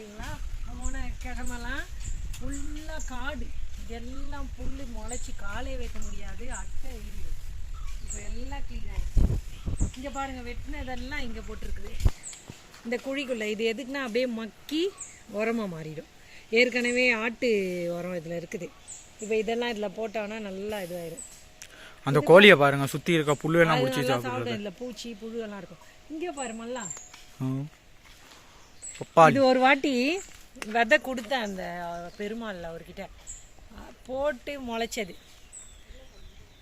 பார்த்தீங்களா போன கிழமெல்லாம் ஃபுல்லாக காடு. இதெல்லாம் புல் முளைச்சி காலே வைக்க முடியாது அட்டை இருக்குது இப்போ எல்லாம் க்ளீன் ஆயிடுச்சு. இங்கே பாருங்கள் வெட்டினதெல்லாம் இங்கே போட்டிருக்குது. இந்த குழிக்குள்ளே இது எதுக்குன்னா அப்படியே மக்கி உரமாக மாறிடும். ஏற்கனவே ஆட்டு உரம் இதில் இருக்குது. இப்போ இதெல்லாம் இதில் போட்டோன்னா நல்லா இதுவாயிடும் அந்த கோழியை பாருங்க சுத்தி இருக்க புல்லு எல்லாம் பிடிச்சி சாப்பிடும். இதில் பூச்சி புழு எல்லாம் இருக்கும். இங்கே பாரு மல்லா பப்பாளி இது ஒரு வாட்டி விதை கொடுத்தேன் அந்த பெருமாள் அவர்கிட்ட. போட்டு முளைச்சது.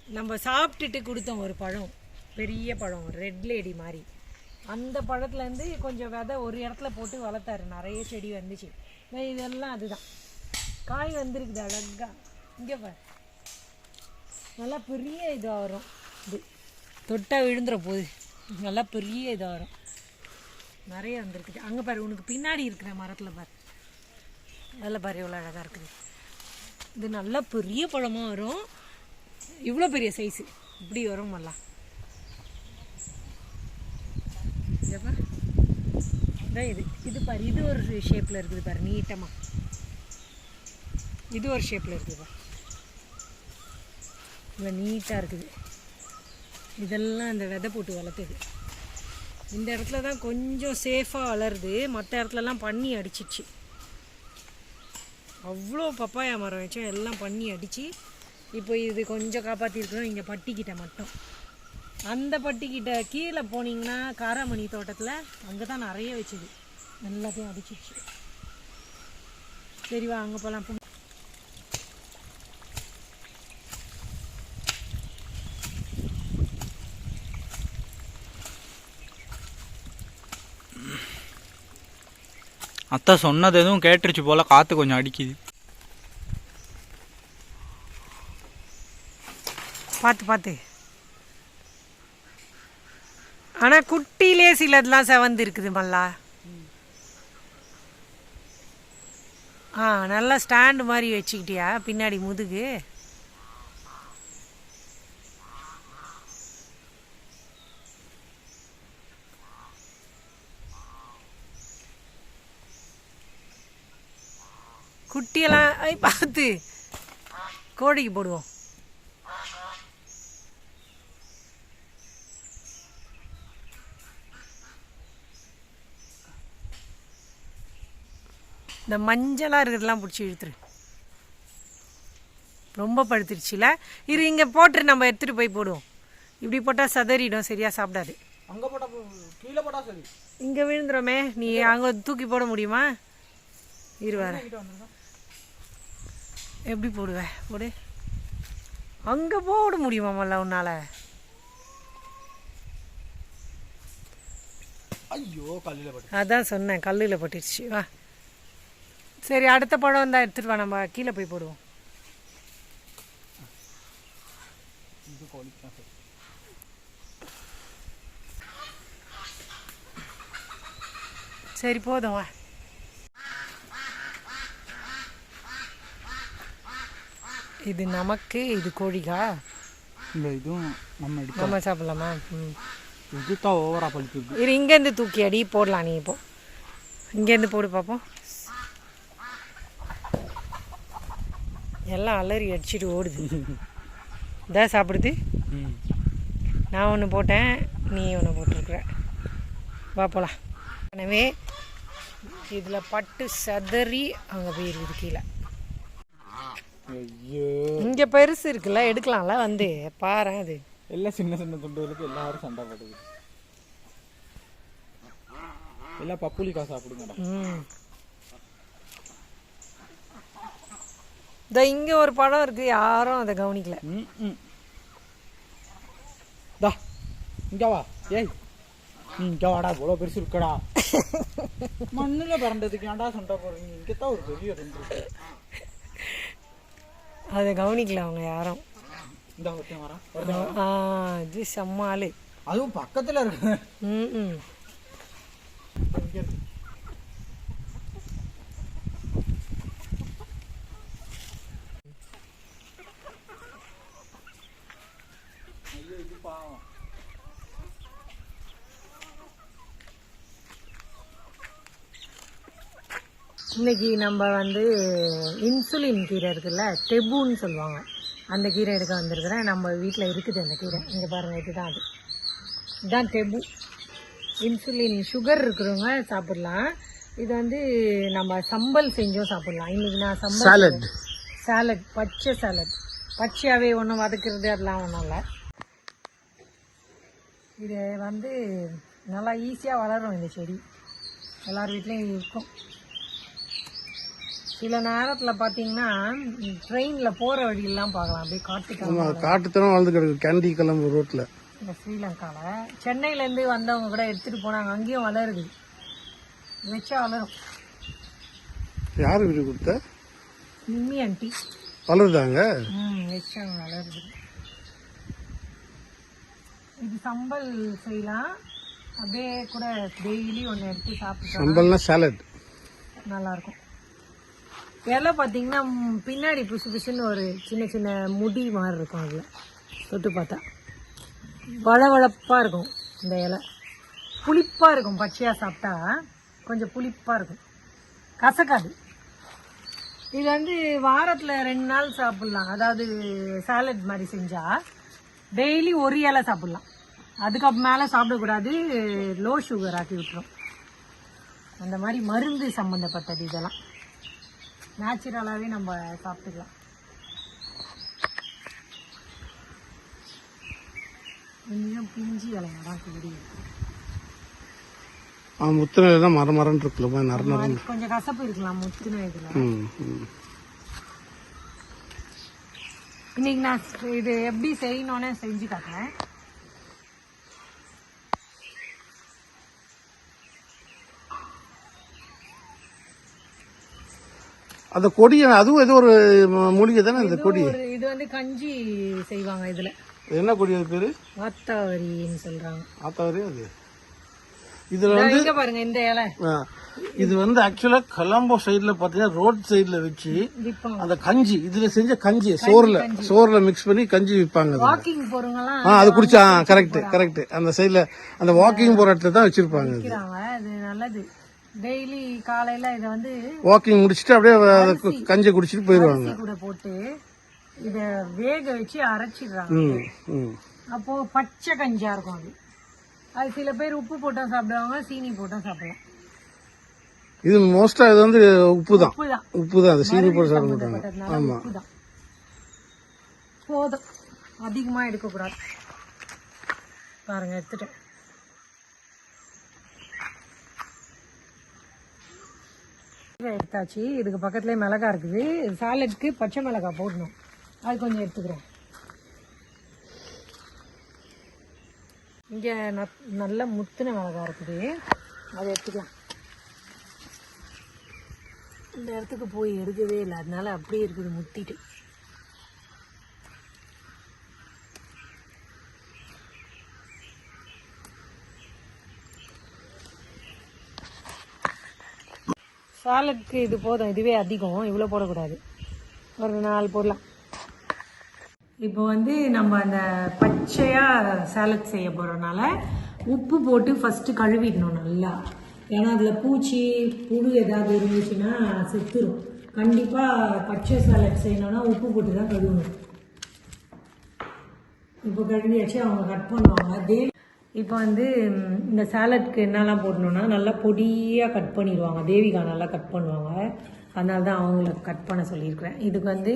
நம்ம சாப்பிட்டுட்டு கொடுத்தோம் ஒரு பழம். பெரிய பழம் ரெட் லேடி மாதிரி. அந்த பழத்துலேருந்து கொஞ்சம் விதை ஒரு இடத்துல போட்டு வளர்த்தாரு. நிறைய செடி வந்துச்சு. இதெல்லாம் அதுதான். காய் வந்திருக்குது அழகா. இங்கே பாரு. நல்லா பெரிய இதாக வரும். இது. தொட்டா விழுந்துற போகுது. நல்லா பெரிய இதாக வரும். நிறைய வந்துருக்குது. அங்கே பாரு உனக்கு பின்னாடி இருக்கிற மரத்தில் பாரு. அதில் பாரு எவ்வளோ அழகாக இருக்குது. இது நல்லா பெரிய பழமாக வரும். இவ்வளோ பெரிய சைஸு இப்படி வரும் நல்லா இதை இதான் இது. இது பாரு இது ஒரு ஷேப்பில் இருக்குது பாரு நீட்டமாக இது ஒரு ஷேப்பில் இருக்குது பாரு. இவ்வளோ நீட்டாக இருக்குது. இதெல்லாம் அந்த விதை போட்டு வளர்த்துது. இந்த இடத்துல தான் கொஞ்சம் சேஃபாக வளருது மற்ற இடத்துலலாம் பண்ணி அடிச்சிச்சு. அவ்வளோ பப்பாயா மரம் வச்சோம். எல்லாம் பண்ணி அடித்து இப்போ இது கொஞ்சம் காப்பாற்றிருக்கிறோம் இங்கே பட்டிக்கிட்ட மட்டும். அந்த பட்டிக்கிட்ட கீழே போனீங்கன்னா காராமணி தோட்டத்தில் அங்கே தான் நிறைய வச்சுது. எல்லாத்தையும் அடிச்சிச்சு. சரி வா அங்கே போகலாம் அத்தை சொன்னது எதுவும் கேட்டுருச்சு போல காத்து கொஞ்சம் அடிக்குது. பார்த்து பார்த்து ஆனால் குட்டிலே சிலதெல்லாம் செவந்து இருக்குது மல்லா. ஆ நல்லா ஸ்டாண்டு மாதிரி வச்சுக்கிட்டியா பின்னாடி முதுகு. குட்டியெல்லாம் பார்த்து. கோழிக்கு போடுவோம். இந்த மஞ்சளாக இருக்கிறதெல்லாம் பிடிச்சி இழுத்துரு. ரொம்ப படுத்துருச்சுல இரு இங்கே போட்டு நம்ம எடுத்துகிட்டு போய் போடுவோம். இப்படி போட்டால் சதறிடும் சரியாக சாப்பிடாது. அங்க போட்டா கீழே போட்டா சரி. இங்கே விழுந்துருமே நீ அங்கே தூக்கி போட முடியுமா? இரு வரேன் எப்படி போடுவ? போடு. அங்கே போட முடியுமாமல்ல உன்னால்? ஐயோ கல்லில் போட்டு. அதான் சொன்னேன் கல்லில் பட்டுருச்சு. வா. சரி அடுத்த பழம் வந்தால் எடுத்துகிட்டு வா நம்ம கீழே போய் போடுவோம். சரி போதும் வா. இது நமக்கு இது கோழிக்கா? இல்லை இதுவும் நம்ம நம்ம சாப்பிடலாமா? ம். இது தான் ஓவரா பழுத்துது இரு இங்கேருந்து தூக்கி அடி போடலாம் நீ இப்போ. இங்கேருந்து போடு பார்ப்போம் எல்லாம் அலறி அடிச்சிட்டு ஓடுது. இதான் சாப்பிடுது. நான் ஒன்று போட்டேன் நீ ஒன்று போட்டிருக்கிற. வா போகலாம் எனவே இதில் பட்டு சதறி அங்கே போயிருக்குது கீழே. இங்கே பெருசு இருக்குல்ல எடுக்கலாம்ல வந்து. பாரு அது. எல்லாம் சின்ன சின்ன துண்டுகளுக்கு எல்லாரும் சண்டை போடுது. எல்லாம் பப்புளிக்காய் சாப்பிடுங்கடா இதோ இங்கே ஒரு படம் இருக்குது யாரும் அதை கவனிக்கல. தா இங்கே வா. ஏய் நீ இங்கே வாடா இவ்வளோ பெருசு இருக்கடா. மண்ணில் பிறந்ததுக்கு ஏன்டா சண்டை போடுறீங்க? இங்கே தான் ஒரு பெரிய ரெண்டு இருக்கு. அதை கவனிக்கல அவங்க யாரும். இது செம்ம ஆளு. அதுவும் பக்கத்தில் இருக்கு. ம் ம் இங்கே இருக்கு ஐயோ இது பாவம் இன்னைக்கு நம்ம வந்து இன்சுலின் கீரை இருக்குல்ல டெபுன்னு சொல்லுவாங்க. அந்த கீரை எடுக்க வந்திருக்கிறேன். நம்ம வீட்டில் இருக்குது அந்த கீரை. இங்கே பாருங்கள் இதுதான் அது. இதுதான் டெபு இன்சுலின் சுகர் இருக்கிறவங்க சாப்பிடலாம். இது வந்து நம்ம சம்பல் செஞ்சும் சாப்பிடலாம். இன்னைக்கு நான் சம்பல் சாலட் சாலட் பச்சை சாலட் பச்சையாகவே ஒன்றும் வதக்குறது அதெல்லாம் ஒன்றும் இல்லை. இது வந்து நல்லா ஈஸியாக வளரும் இந்த செடி. எல்லார் வீட்லேயும் இருக்கும். சில நேரத்தில் பார்த்தீங்கன்னா ட்ரெயினில் போகிற வழியெல்லாம் பார்க்கலாம். அப்படியே காட்டுக்காக காட்டுத்தனம் வாழ்ந்து கிடக்கு. கேண்டி கிளம்பு ரோட்ல. இந்த ஸ்ரீலங்காவில் சென்னையிலேருந்து வந்தவங்க கூட எடுத்துகிட்டு போனாங்க அங்கேயும் வளருது. வச்சா வளரும். யாரு வீடு கொடுத்த? நிம்மி ஆண்டி வளருதாங்க ம் வளருது. இது சம்பல் செய்யலாம். அப்படியே கூட டெய்லி ஒன்று எடுத்து சாப்பிட்டோம் சம்பல்னா சாலட் நல்லா இருக்கும் இலை பார்த்தீங்கன்னா பின்னாடி புசு புசுன்னு ஒரு சின்ன சின்ன முடி மாதிரி இருக்கும் அதில். தொட்டு பார்த்தா. வளவளப்பாக இருக்கும் இந்த இலை. புளிப்பாக இருக்கும் பச்சையாக சாப்பிட்டா. கொஞ்சம் புளிப்பாக இருக்கும். கசக்காது. இது வந்து வாரத்தில் ரெண்டு நாள் சாப்பிட்லாம். அதாவது சாலட் மாதிரி செஞ்சால் டெய்லி ஒரு இலை சாப்பிட்லாம். அதுக்கு மேலே சாப்பிடக்கூடாது லோ சுகர் ஆக்கி விட்டுரும். அந்த மாதிரி மருந்து சம்மந்தப்பட்டது இதெல்லாம். நேச்சுரலாகவே நம்ம சாப்பிட்டுக்கலாம். கொஞ்சம் பிஞ்சி இலையெல்லாம் கூடி முத்தின தான் மர மரன்னு இருக்குல்ல நர நர கொஞ்சம் கசப்பு இருக்கலாம் முத்துன இதில். இன்னைக்கு நான் இது எப்படி செய்யணும்னு செஞ்சு காட்டுறேன். அந்த கொடி அதுவும் ஏதோ ஒரு மூலிகை தானே இந்த கொடி? இது வந்து கஞ்சி செய்வாங்க இதுல. என்ன கொடி அது பேரு? ஆத்தாவரின்னு சொல்றாங்க. ஆத்தாவரி அது. இதுல இதோ இங்க பாருங்க இந்த இலை. இது வந்து ஆக்சுவலா கலம்போ சைடுல பாத்தீங்கன்னா ரோட் சைடுல வச்சு அந்த கஞ்சி இதுல செஞ்ச கஞ்சி சோறுல சோறுல மிக்ஸ் பண்ணி கஞ்சி விற்பாங்க ஆ அது குடிச்சா கரெக்ட் கரெக்ட் அந்த சைடுல அந்த வாக்கிங் போற இடத்துல தான் வச்சிருப்பாங்க அது நல்லது. டெய்லி காலையில இதை வந்து வாக்கிங் முடிச்சிட்டு அப்படியே கஞ்சி குடிச்சிட்டு போயிடுவாங்க. கூட போட்டு இத வேக வச்சு அரைச்சிடுறாங்க. அப்போ பச்சை கஞ்சியா இருக்கும் அது. அது சில பேர் உப்பு போட்டும் சாப்பிடுவாங்க சீனி போட்டும் சாப்பிடலாம் இது மோஸ்டா இது வந்து உப்பு தான் உப்பு தான் அது சீனி போட்டு சாப்பிட மாட்டாங்க. தான் போதும். அதிகமா எடுக்கக்கூடாது. பாருங்க எடுத்துட்டேன். எடுத்தாச்சு. இதுக்கு பக்கத்துலேயே மிளகா இருக்குது. சாலட்க்கு பச்சை மிளகா போடணும். அது கொஞ்சம் எடுத்துக்கிறேன். இங்கே நல்ல முத்தின மிளகா இருக்குது. அதை எடுத்துக்கலாம். இந்த இடத்துக்கு போய் எடுக்கவே இல்லை. அதனால அப்படியே இருக்குது முத்திட்டு. சாலட்க்கு இது போதும் இதுவே அதிகம். இவ்வளோ போடக்கூடாது. ஒரு நாலு போடலாம். இப்போ வந்து நம்ம அந்த பச்சையாக சாலட் செய்ய போகிறனால உப்பு போட்டு ஃபஸ்ட்டு கழுவிடணும் நல்லா. ஏன்னா அதில் பூச்சி புழு ஏதாவது இருந்துச்சுன்னா செத்துரும். கண்டிப்பாக பச்சை சாலட் செய்யணும்னா உப்பு போட்டு தான் கழுவணும். இப்போ கழுவியாச்சு அவங்க கட் பண்ணுவாங்க. அதே இப்போ வந்து இந்த சாலட்க்கு என்னெல்லாம் போடணும்னா நல்லா பொடியாக கட் பண்ணிடுவாங்க. தேவிகா நல்லா கட் பண்ணுவாங்க. அதனால தான் அவங்கள கட் பண்ண சொல்லியிருக்கிறேன். இதுக்கு வந்து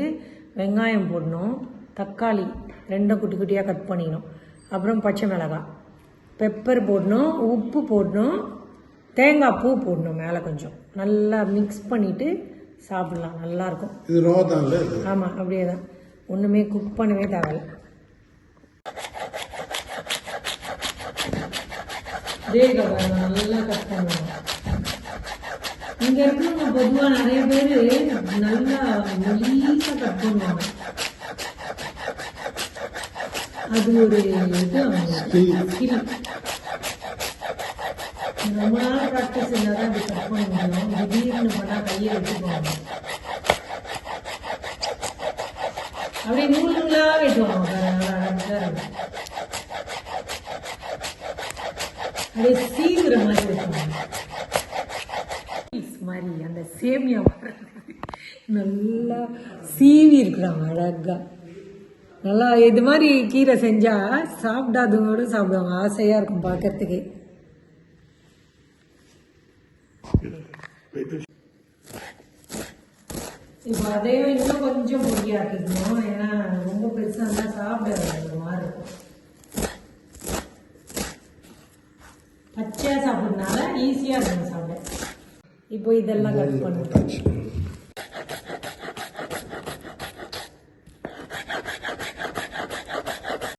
வெங்காயம் போடணும். தக்காளி ரெண்டும் குட்டி குட்டியாக கட் பண்ணிக்கணும். அப்புறம் பச்சை மிளகாய். பெப்பர் போடணும். உப்பு போடணும். தேங்காய் பூ போடணும் மேலே கொஞ்சம். நல்லா மிக்ஸ் பண்ணிவிட்டு சாப்பிடலாம். நல்லாயிருக்கும் இது ஆமாம் அப்படியே தான் ஒன்றுமே குக் பண்ணவே தேவையில்ல. வேக வரணும் நல்லா கட் பண்ணணும் இங்க இருக்கிறவங்க பொதுவா நிறைய பேர் நல்லா மெலீஸா கட் பண்ணுவாங்க அது ஒரு இது அவங்களுக்கு ரொம்ப நாள் ப்ராக்டிஸ் இருந்தால் அது கட் பண்ண முடியும் திடீர்னு பண்ணால் கையை வச்சுக்குவாங்க அப்படியே நூல் நூலாக வெட்டுவாங்க நல்லா அழகா இருக்கும். அப்படியே சீங்குற மாதிரி வெட்டுவாங்க மாதிரி அந்த சேமியா நல்லா சீவி இருக்கிறாங்க அழகா. நல்லா இது மாதிரி கீரை செஞ்சால் சாப்பிடாதவங்களோட சாப்பிடுவாங்க. ஆசையாக இருக்கும் பார்க்கறதுக்கு. இப்போ அதையும் இன்னும் கொஞ்சம் பொடியாக்கிக்கணும் ஏன்னா ரொம்ப பெருசாக இருந்தால் சாப்பிட மாதிரி இருக்கும். பச்சையாக சாப்பிட்றதுனால ஈஸியாக இருக்கும் சாப்பிட. இப்போ இதெல்லாம் கட் பண்ணுறோம்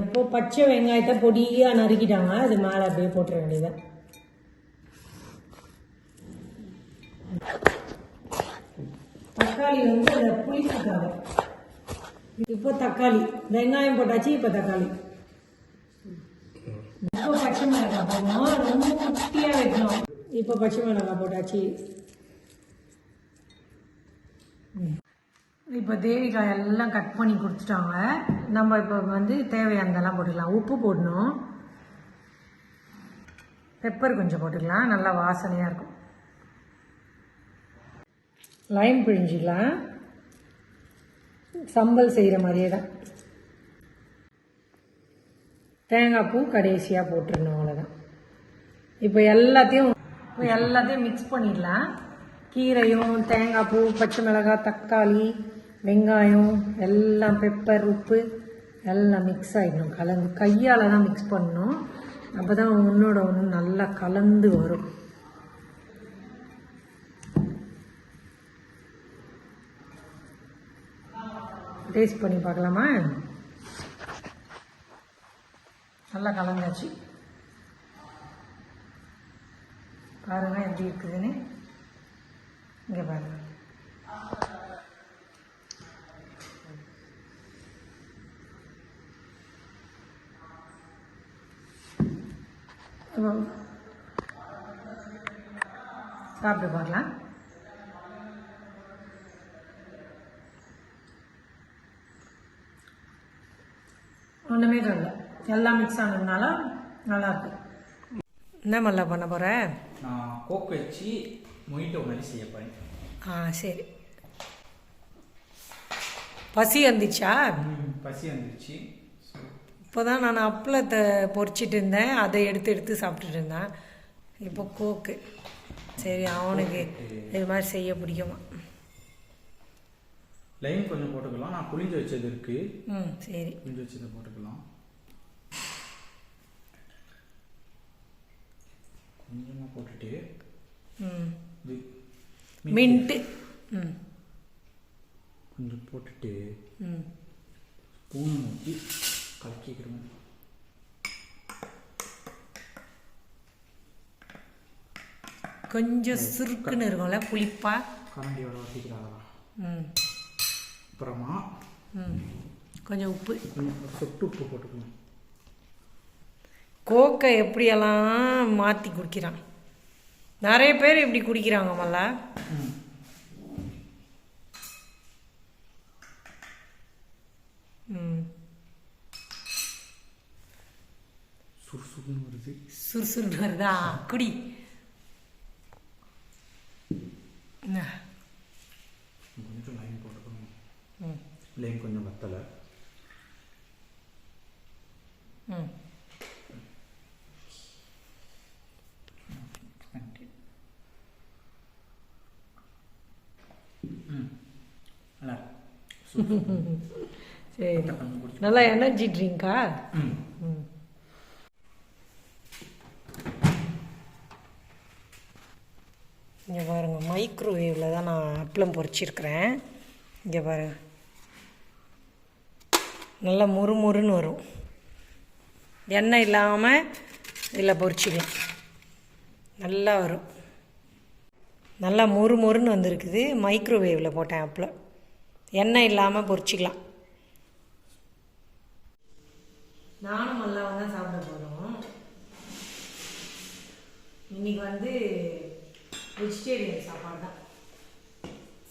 இப்போ பச்சை வெங்காயத்தை பொடியாக நறுக்கிட்டாங்க. அது மேலே அப்படியே போட்டுற வேண்டியதான் தக்காளி வந்து அந்த புளிப்புக்காக இப்போ தக்காளி. வெங்காயம் போட்டாச்சு இப்போ தக்காளி. இப்போ பச்சை மிளகாய் போடணும் ரொம்ப குட்டியாக வைக்கணும் இப்போ பச்சை மிளகாய் போட்டாச்சு. ம். இப்போ தேவிக்காய் எல்லாம் கட் பண்ணி கொடுத்துட்டாங்க நம்ம இப்போ வந்து தேவையானதெல்லாம் போட்டுக்கலாம். உப்பு போடணும். பெப்பர் கொஞ்சம் போட்டுக்கலாம். நல்லா வாசனையாக இருக்கும். லைம் பிழிஞ்சிக்கலாம். சம்பல் செய்கிற மாதிரியே தான். தேங்காய் பூ கடைசியாக போட்டுருணும் அவ்வளோதான் இப்போ எல்லாத்தையும் இப்போ எல்லாத்தையும் மிக்ஸ் பண்ணிடலாம். கீரையும் தேங்காய் பூ பச்சை மிளகாய் தக்காளி வெங்காயம் எல்லாம் பெப்பர் உப்பு எல்லாம் மிக்ஸ் ஆகிடணும் கலந்து கையால் தான் மிக்ஸ் பண்ணணும். அப்போ தான் ஒன்றோட ஒன்று நல்லா கலந்து வரும். டேஸ்ட் பண்ணி பார்க்கலாமா? நல்லா கலந்தாச்சு. பாருங்க எப்படி இருக்குதுன்னு. இங்கே பாருங்க. சாப்பிட்டு பார்க்கலாம். ஒன்றுமே இல்லை எல்லாம் மிக்ஸ் ஆனதுனால நல்லா இருக்கு. என்ன மல்ல பண்ண போகிற நான் கோக் வச்சு மொயிட்டோ மாதிரி செய்ய போறேன். ஆ சரி. பசி வந்துச்சா? பசி வந்துருச்சு. இப்போ தான் நான் அப்பளத்தை பொரிச்சிட்டு இருந்தேன். அதை எடுத்து எடுத்து சாப்பிட்டுட்டு இருந்தேன். இப்போ கோக்கு சரி அவனுக்கு இது. மாதிரி செய்ய பிடிக்குமா? லைம் கொஞ்சம் போட்டுக்கலாம். நான் புளிஞ்சு வச்சது இருக்கு. ம் சரி. புளிஞ்சு வச்சதை போட்டுக்கலாம். கொஞ்சமாக போட்டுட்டு ம். இது மின்ட்டு. ம். கொஞ்சம் போட்டுட்டு ம். ஸ்பூன் ஊற்றி கலக்கிக்கிறோம். கொஞ்சம் சுருக்குன்னு இருக்கும்ல புளிப்பா? கரண்டியோட வசிக்கிறாங்களா ம். அப்புறமா ம். கொஞ்சம் உப்பு. சொட்டு உப்பு போட்டுக்கலாம் கோக்கை எப்படியெல்லாம் மாற்றி குடிக்கிறான்? நிறைய பேர் இப்படி குடிக்கிறாங்க மல்ல. சுறுசுறுன்னு வருது. சுறுசுறுன்னு வருதா? குடி. கொஞ்சம் லைம் போட்டுக்கணும். லைம் கொஞ்சம் வத்தலை. ம் நல்லா சரி. நல்லா எனர்ஜி ட்ரிங்கா ம். இங்கே பாருங்க மைக் மைக்ரோவேவில் தான் நான் அப்பளம் பொரிச்சிருக்கிறேன். இங்கே பாரு. நல்லா முறுமுறுன்னு வரும். எண்ணெய் இல்லாமல் இதில் பொரிச்சிக்கலாம் நல்லா வரும். நல்லா மொறு மொறுன்னு வந்திருக்குது. மைக்ரோவேவில் போட்டேன் அப்பளம். எண்ணெய் இல்லாமல் பொரிச்சிக்கலாம் நானும் மல்லாவும் தான் சாப்பிட போகிறோம் இன்னைக்கு வந்து வெஜிடேரியன் சாப்பாடு தான்.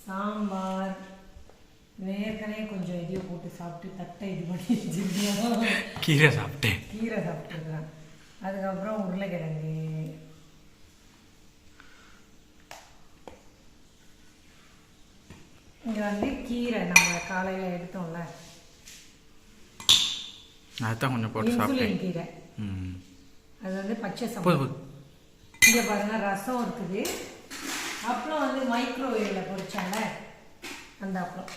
சாம்பார் ஏற்கனவே கொஞ்சம் இதையும் போட்டு சாப்பிட்டு தட்டை இது பண்ணி வச்சிருக்கேன் கீரை சாப்பிட்டேன். கீரை சாப்பிட்டுருக்குறேன் அதுக்கப்புறம் உருளைக்கிழங்கு இங்கே வந்து கீரை நம்ம காலையில் எடுத்தோம்ல. அதுதான் கொஞ்சம் போட்டு சாப்பிட்டேன். கீரை. அது வந்து பச்சை போதும் இங்கே பாருங்க ரசம் இருக்குது. அப்புறம் வந்து மைக்ரோவேவில் பொரிச்சாங்க அந்த அப்பளம்.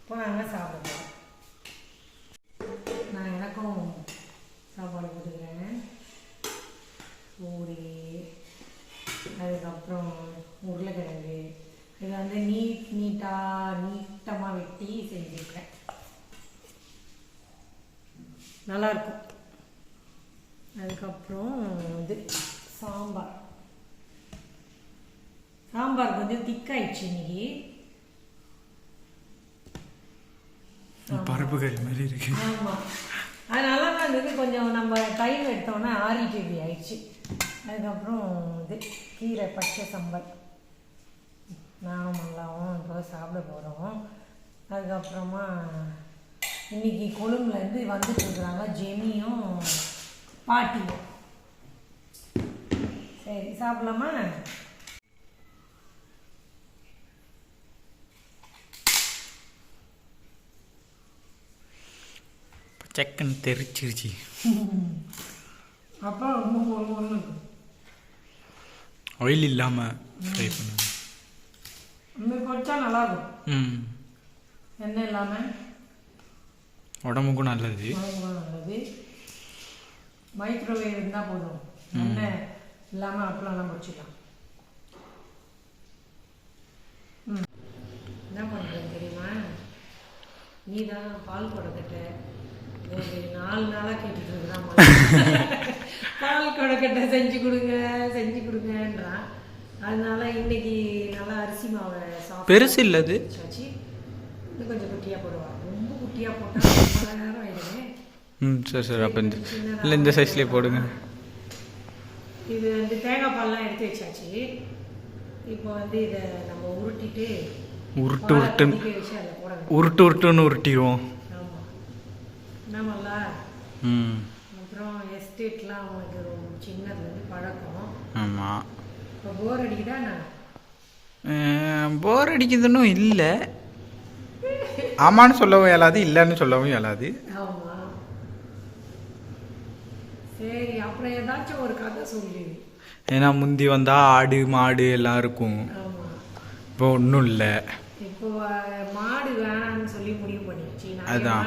இப்போ நாங்கள் சாப்பிட போகிறோம் நான் எனக்கும் சாப்பாடு போட்டுக்கிறேன் பூரி அதுக்கப்புறம் உருளைக்கிழங்கு. இது வந்து நீட் நீட்டாக நீட்டமாக வெட்டி செஞ்சுருக்கேன். நல்லாயிருக்கும் அதுக்கப்புறம் இது சாம்பார். சாம்பார் கொஞ்சம் திக்காயிடுச்சு இன்னைக்கு. பருப்பு கறி மாதிரி இருக்கு. ஆமாம் அது நல்லா தான் இருந்தது. கொஞ்சம் நம்ம டைம் எடுத்தோன்னே இப்படி ஆயிடுச்சு. அதுக்கப்புறம் இது கீரை பச்சை சம்பல். நானும் நல்லாவும் இப்போ சாப்பிட போகிறோம் அதுக்கப்புறமா இன்னைக்கு கொழும்புலேருந்து வந்துட்டு இருக்கிறாங்க ஜெமியும் பாட்டியும். சரி சாப்பிடலாமா? செக்கன் தெரிச்சிருச்சு. அப்போ ரொம்ப ஒரு ஒன்று ஆயில் இல்லாமல் ஃப்ரை பண்ணுங்க இந்த பொரிச்சா நல்லாயிருக்கும் எண்ணெய் இல்லாமல் உடம்புக்கும் நல்லது. ரொம்ப நல்லது. மைக்ரோவேவ் இருந்தால் போதும். எண்ணெய் இல்லாமல் அப்பளம்லாம் பொரிச்சிக்கலாம் ம். என்ன பண்ணுறேன் தெரியுமா? நீ தான் பால் கொடக்கட்டை. ஒரு நாலு நாளாக கேட்டுட்டு இருக்கிறான் பால் கொடக்கட்டை செஞ்சு கொடுங்க செஞ்சு கொடுங்கன்றான் அதனால இன்னைக்கு நல்லா அரிசி மாவை சாப்பிட்டு பெருசு இல்லை அது? இன்னும் கொஞ்சம் குட்டியாக போடுவா. ரொம்ப குட்டியாக போட்டால் நேரம் ம் சரி சரி அப்போ இந்த இல்லை இந்த சைஸ்லேயே போடுங்க. இது வந்து தேங்காய் பால்லாம் எடுத்து வச்சாச்சு. இப்போ வந்து இதை நம்ம உருட்டிட்டு உருட்டு உருட்டுன்னு. போடணும். உருட்டு உருட்டுன்னு உருட்டிடுவோம். ஆமாம் என்னமல்ல ம். அப்புறம் எஸ்டேட்லாம் ரொம்ப சின்னதுலேருந்து பழக்கம். ஆமாம் இப்போ போர் அடிக்குதா நான் போர் அடிக்குதுன்னு இல்லை. ஆமான்னு சொல்லவும் இயலாது இல்லைன்னு சொல்லவும் இயலாது. ஏன்னா முந்தி வந்தால் ஆடு மாடு எல்லாம் இருக்கும். இப்போ ஒன்றும் இல்லை. இப்போ மாடு வேணாம்னு சொல்லி முடிவு பண்ணிடுச்சு. அதான்.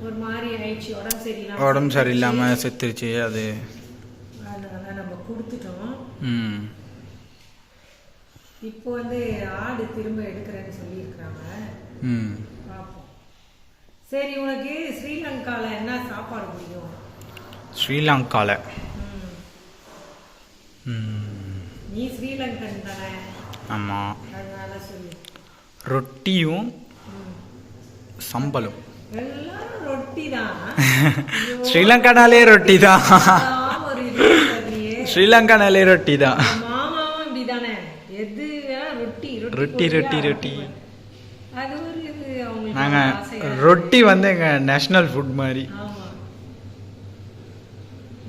ஒரு மாதிரி ஆயிடுச்சு. உடம்பு சரியில்லாம உடம்பு சரியில்லாமல் செத்துருச்சு. அது. நம்ம கொடுத்துட்டோம். இப்போ வந்து ஆடு திரும்ப எடுக்கிறேன்னு சொல்லியிருக்கிறாங்க. பார்ப்போம் சரி உனக்கு ஸ்ரீலங்கால என்ன சாப்பாடு பிடிக்கும்? ஸ்ரீலங்காவில் நீ ஸ்ரீலங்கன் தானே? ஆமாம் அதனால சொல்லு. ரொட்டியும். சம்பளம் எல்லாரும் ரொட்டி தான் ஸ்ரீலங்கானாலே ரொட்டி தான். ஸ்ரீலங்கானாலே ரொட்டி தான் ரொட்டி ரொட்டி, ரொட்டி, நாங்கள். ரொட்டி வந்து எங்கள் நேஷ்னல் ஃபுட் மாதிரி.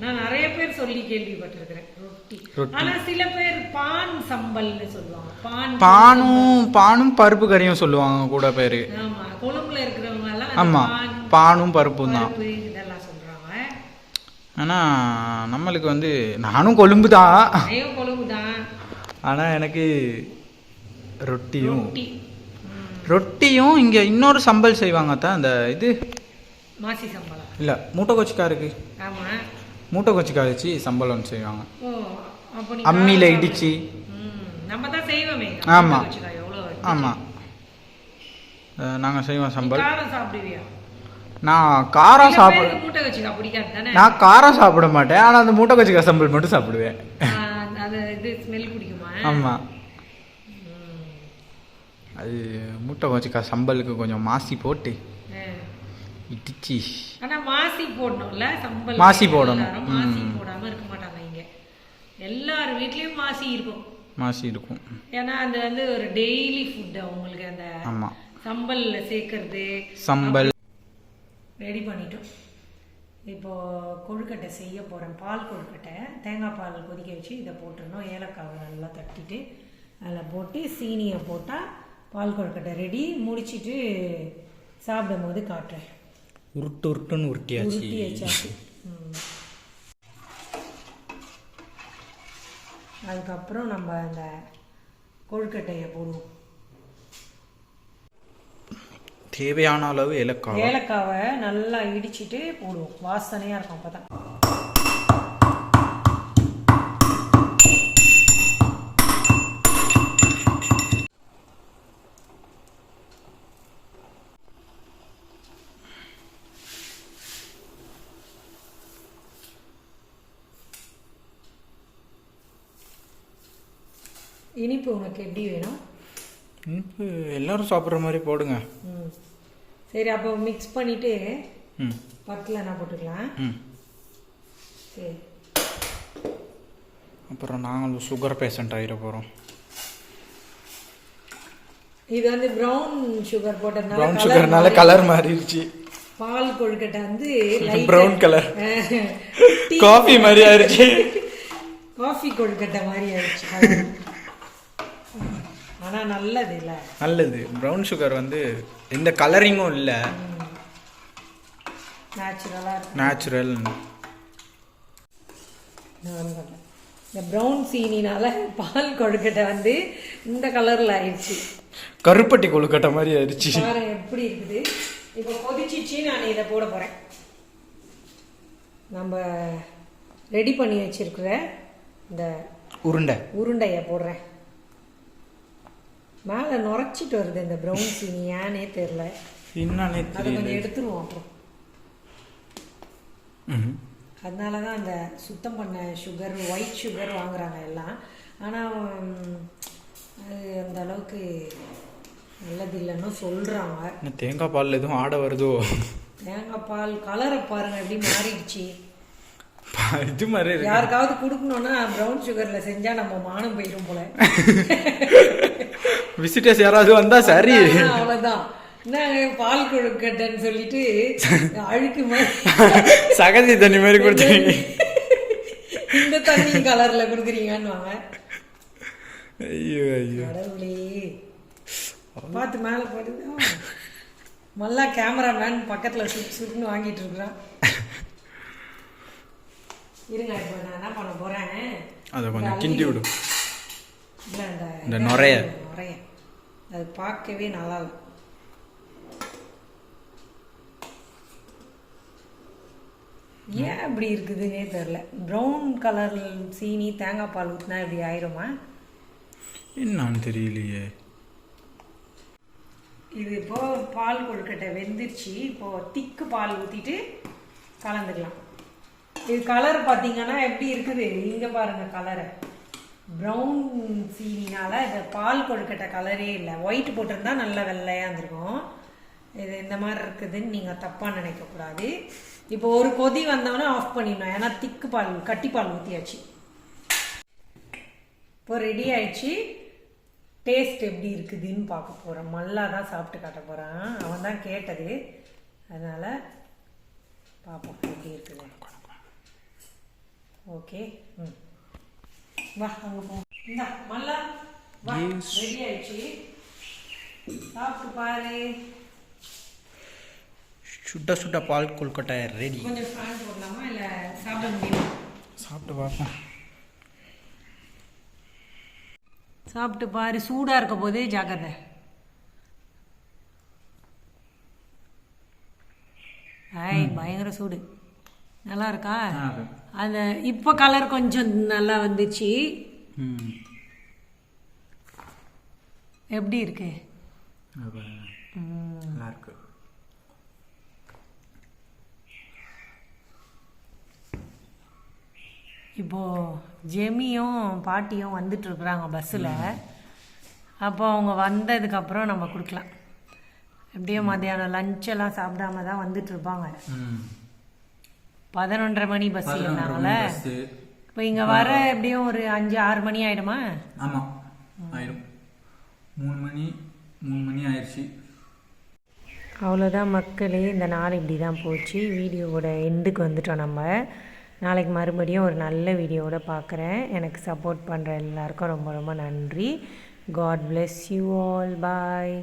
நான் நிறைய பேர் சொல்லி கேள்விப்பட்டிருக்கிறேன் ரொட்டி. ரொட்டி. ஆனா சில பேர் பான் சம்பல்னு சொல்லுவாங்க. பான் பானும் பானும் பருப்பு கறியும் சொல்லுவாங்க கூட பேர். ஆமா பானும் பருப்பும் தான். ஆனால் நம்மளுக்கு வந்து நானும் கொழும்பு தான் நிறைய கொழும்பு தான் ஆனால் எனக்கு ரொட்டியும். ரொட்டியும் இங்கே இன்னொரு சம்பல் செய்வாங்க தான் அந்த இது? மாசி சம்பளம். இல்லை மூட்டை கொச்சிக்காருக்கு. ஆமா. மூட்டை கொச்சிக்கா வச்சு சம்பளம் செய்வாங்க. அம்மியில் இடிச்சு. நம்ம தான் செய்ய ஆமா. வச்சுக்கா எவ்வளோ ஆமாம் நாங்கள் செய்வோம் சம்பல். நான் காரம் சாப்பிட நான் காரம் சாப்பிட மாட்டேன் ஆனால் அந்த மூட்டை கச்சிக்காய் சம்பல் மட்டும் சாப்பிடுவேன். ஆமாம் அது மூட்டை கச்சிக்காய் சம்பலுக்கு கொஞ்சம் மாசி போட்டு. இடிச்சு. ஆனா மாசி போடணும்ல சம்பல் மாசி போடணும். மாசி. போடாம இருக்க மாட்டாங்க இங்க. எல்லார் வீட்லயும் மாசி இருக்கும். மாசி இருக்கும். ஏன்னா அது வந்து ஒரு டெய்லி ஃபுட் அவங்களுக்கு அந்த ஆமாம் சம்பல்ல சேர்க்கறது. சம்பல். ரெடி பண்ணிட்டோம். இப்போ கொழுக்கட்டை செய்ய போகிறேன் பால் கொழுக்கட்டை தேங்காய் பால் கொதிக்க வச்சு இதை போட்டுடணும். ஏலக்காவை நல்லா தட்டிட்டு அதில் போட்டு சீனியை போட்டால் பால் கொழுக்கட்டை ரெடி முடிச்சிட்டு சாப்பிடும் போது காட்டுறேன். உருட்டு உருட்டுன்னு உருட்டியாச்சு. அதுக்கப்புறம் நம்ம அந்த கொழுக்கட்டையை போடுவோம். தேவையான அளவு ஏலக்காய் ஏலக்காவை நல்லா இடிச்சிட்டு போடுவோம். வாசனையாக இருக்கும் அப்போ தான் உனக்கு எப்படி வேணும்? இனிப்பு எல்லாரும் சாப்பிட்ற மாதிரி போடுங்க. சரி அப்போ மிக்ஸ் பண்ணிவிட்டு ம். பத்தில் நான் போட்டுக்கலாம். சரி. அப்புறம் நாங்களும் சுகர் பேஷண்ட் ஆகிட போகிறோம் இது வந்து ப்ரௌன் சுகர் போட்டதுனால ப்ரௌன் சுகர்னால கலர் மாறிடுச்சு. பால் கொழுக்கட்டை வந்து colour. டீ காஃபி மாதிரி ஆயிடுச்சு. காஃபி கொழுக்கட்டை மாதிரி ஆயிடுச்சு. Colour. ஆனா நல்லது இல்ல நல்லது. ப்ரௌன் சுகர் வந்து எந்த கலரிங்கும் இல்லை. நேச்சுரலா இருக்கும் நேச்சுரல். இந்த ப்ரௌன் சீனினால பால் கொழுக்கட்டை வந்து இந்த கலர்ல ஆயிடுச்சு. கருப்பட்டி கொழுக்கட்டை மாதிரி ஆயிடுச்சு. பாரு எப்படி இருக்குது. இப்போ கொதிச்சிச்சு நான் இதை போட போறேன். நம்ம ரெடி பண்ணி வச்சிருக்கிற இந்த உருண்டை. உருண்டையை போடுறேன். மேலே நுரைச்சிட்டு வருது இந்த ப்ரௌன் சீனி. ஏனே தெரில என்னன்னே அதை தெரியல. கொஞ்சம் எடுத்துருவோம் அப்புறம். அதனால தான் அந்த சுத்தம் பண்ண சுகர் ஒயிட் சுகர் வாங்குறாங்க எல்லாம். ஆனால் அது அந்த அளவுக்கு நல்லது இல்லைன்னு சொல்கிறாங்க தேங்காய் பாலில் எதுவும் ஆட வருதோ? தேங்காய் பால் கலரை பாருங்க எப்படி மாறிடுச்சு. இது மாதிரி யாருக்காவது கொடுக்கணும்னா ப்ரௌன் சுகர்ல செஞ்சா நம்ம மானம் போயிடும் போல. விசிட்டர்ஸ் யாராவது வந்தா சரி. அவ்வளவுதான். என்னங்க பால் கொழுக்கட்டைன்னு சொல்லிட்டு அழுக்கு சகதி தண்ணி மாதிரி கொடுத்தீங்க. இந்த தண்ணி கலர்ல கொடுக்குறீங்கன்னு வாங்க ஐயோ. ஐயோ பார்த்து மேலே போடுது மல்லா கேமராமேன் பக்கத்துல சுட் சுட்னு வாங்கிட்டு இருக்கிறான். இருங்க இப்போ நான் என்ன பண்ண போறேன்? அதை கொஞ்சம் கிண்டி விடு. இல்ல இந்த நுரைய. நுரைய அது பார்க்கவே நல்லா இல்லை ஏன் இப்படி இருக்குதுன்னே தெரில ப்ரௌன் கலர் சீனி தேங்காய் பால் ஊற்றினா இப்படி ஆயிருமா? என்னன்னு தெரியலையே. இது இப்போ பால் கொழுக்கட்டை வெந்துருச்சு. இப்போ திக்கு பால் ஊற்றிட்டு கலந்துக்கலாம். இது கலர் பார்த்தீங்கன்னா எப்படி இருக்குது? இங்கே பாருங்க கலரை ப்ரௌன் சீனினால் இந்த பால் கொழுக்கட்டை கலரே இல்லை. ஒயிட் போட்டிருந்தா நல்லா வெள்ளையாக இருந்திருக்கும். இது இந்த மாதிரி இருக்குதுன்னு நீங்கள் தப்பாக நினைக்கக்கூடாது இப்போ ஒரு கொதி வந்தோடனே ஆஃப் பண்ணிடணும். ஏன்னா திக்கு பால் கட்டி பால் ஊற்றியாச்சு இப்போ ரெடி ஆயிடுச்சு. டேஸ்ட் எப்படி இருக்குதுன்னு பார்க்க போகிறேன் மல்லா தான் சாப்பிட்டு காட்ட போகிறான் அவன் தான் கேட்டது. அதனால் பார்ப்போம் எப்படி இருக்குது ஓகே ம். வா அங்கே போ இந்தா மல்லா வா Yes. ரெடி ஆயிடுச்சு. சாப்பிட்டு பாரு. சுட்ட சுட்ட பால் கொல்கட்டை ரெடி கொஞ்சம் ஃபேன் போடலாமா? இல்லை சாப்பிட முடியுமா? சாப்பிட்டு பார்ப்போம். சாப்பிட்டு பாரு சூடாக இருக்க போதே ஜாக்கிரதை. ஐய் பயங்கர சூடு. நல்லா இருக்கா அந்த இப்போ கலர் கொஞ்சம் நல்லா வந்துச்சு. எப்படி இருக்கு? நல்லா இருக்கு இப்போ ஜெமியும் பாட்டியும் வந்துட்டு இருக்கிறாங்க பஸ்ஸில். அப்போ அவங்க வந்ததுக்கப்புறம் நம்ம கொடுக்கலாம். எப்படியும் மத்தியானம் லஞ்ச் எல்லாம் சாப்பிடாம தான் வந்துட்டு இருப்பாங்க பதினொன்றரை மணி பஸ் இருந்தாங்கள இப்போ இங்கே வர எப்படியும் ஒரு அஞ்சு ஆறு மணி ஆயிடுமா? ஆமாம் ஆயிடும். மூணு மணி மூணு மணி ஆயிடுச்சு அவ்வளோதான் மக்களே இந்த நாள் இப்படி தான் போச்சு. வீடியோவோட எண்டுக்கு வந்துட்டோம் நம்ம. நாளைக்கு மறுபடியும் ஒரு நல்ல வீடியோவோட பார்க்குறேன் எனக்கு சப்போர்ட் பண்ணுற எல்லாருக்கும் ரொம்ப ரொம்ப நன்றி. God bless you all bye